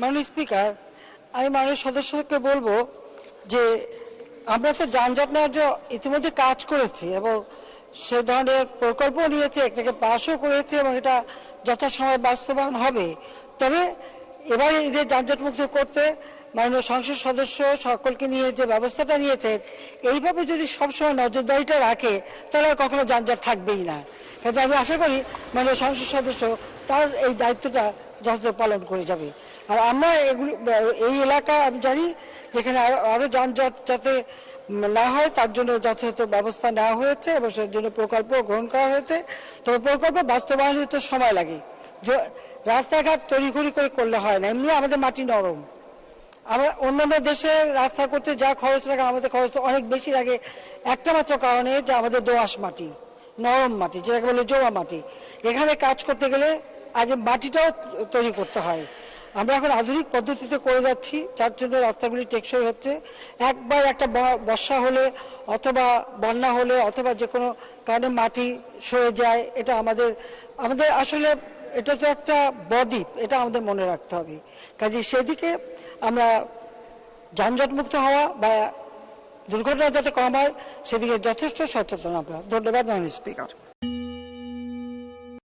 মাননীয় স্পিকার, আমি মাননীয় সদস্যকে বলব যে আমরা তো যানজট নেওয়ার জন্য ইতিমধ্যে কাজ করেছি এবং সে ধরনের প্রকল্প নিয়েছে এটাকে পাশও করেছে এবং এটা যথাসময়ে বাস্তবায়ন হবে। তবে এবারে যানজট মুক্ত করতে মাননীয় সংসদ সদস্য সকলকে নিয়ে যে ব্যবস্থাটা নিয়েছে, এইভাবে যদি সবসময় নজরদারিটা রাখে, তাহলে কখনো যানজট থাকবেই না। কাজে আমি আশা করি মাননীয় সংসদ সদস্য তার এই দায়িত্বটা যথাযথ পালন করে যাবে। আর আমরা এগুলি, এই এলাকা আমি জানি যেখানে আরও আরও যানজট যাতে না হয়, তার জন্য যথাযথ ব্যবস্থা নেওয়া হয়েছে এবং সেই জন্য প্রকল্প গ্রহণ করা হয়েছে। তবে প্রকল্প বাস্তবায়নে তো সময় লাগে। রাস্তাঘাট তড়িঘড়ি করে করলে হয় না। এমনি আমাদের মাটি নরম। আমরা অন্যান্য দেশে রাস্তা করতে যা খরচ লাগে, আমাদের খরচ অনেক বেশি লাগে। একটা মাত্র কারণে যে আমাদের দোআঁশ মাটি, নরম মাটি, যেটাকে বলে জোয়া মাটি। এখানে কাজ করতে গেলে আগে মাটিটাও তৈরি করতে হয়। আমরা এখন আধুনিক পদ্ধতিতে করে যাচ্ছি, যার জন্য রাস্তাগুলি টেকসই হচ্ছে। একবার একটা বর্ষা হলে অথবা বন্যা হলে অথবা যে কোনো কারণে মাটি সরে যায়, এটা আমাদের আমাদের আসলে এটা তো একটা বদ্বীপ, এটা আমাদের মনে রাখতে হবে। কাজে সেদিকে আমরা যানজটমুক্ত হওয়া বা দুর্ঘটনা যাতে কম হয় সেদিকে যথেষ্ট সচেতন আমরা। ধন্যবাদ, মাননীয় স্পিকার।